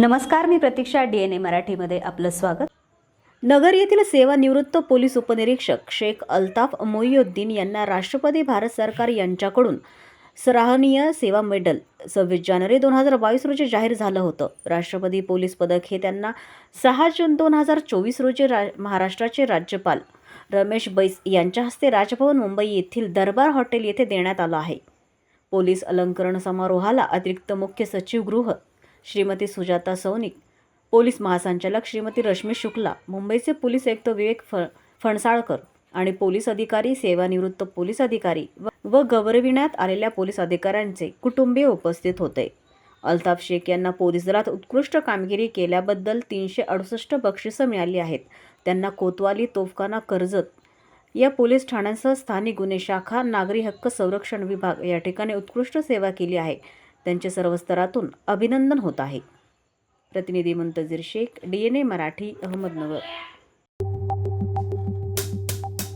नमस्कार मी प्रतीक्षा D N ए मराठीमध्ये आपलं स्वागत. नगर येथील सेवानिवृत्त पोलीस उपनिरीक्षक शेख अल्ताफ मोईयुद्दीन यांना राष्ट्रपती भारत सरकार यांच्याकडून सराहनीय सेवा मेडल. सव्वीस जानेवारी दोन हजार बावीस रोजी जाहीर झालं होतं. राष्ट्रपती पोलीस पदक हे त्यांना सहा जून दोन हजार चोवीस रोजी रा महाराष्ट्राचे राज्यपाल रमेश बैस यांच्या हस्ते राजभवन मुंबई येथील दरबार हॉटेल येथे देण्यात आलं आहे. पोलीस अलंकरण समारोहाला अतिरिक्त मुख्य सचिव गृह श्रीमती सुजाता सौनिक. पोलीस महासंचालक श्रीमती रश्मी शुक्ला मुंबईचे पोलीस आयुक्त विवेक फ फणसाळकर आणि पोलीस अधिकारी सेवानिवृत्त पोलीस अधिकारी व- व गौरविण्यात आलेल्या पोलीस अधिकाऱ्यांचे कुटुंबीय उपस्थित होते. अल्ताफ शेख यांना पोलीस दलात उत्कृष्ट कामगिरी केल्याबद्दल तीनशे अडुसष्ट बक्षिसं मिळाली आहेत. त्यांना कोतवाली तोफखाना कर्जत या पोलीस ठाण्यांसह स्थानिक गुन्हे शाखा नागरी हक्क संरक्षण विभाग या ठिकाणी उत्कृष्ट सेवा केली आहे. त्यांचे सर्व स्तरातून अभिनंदन होत आहे. प्रतिनिधी Muntazir Shaikh D N A Marathi Ahmednagar.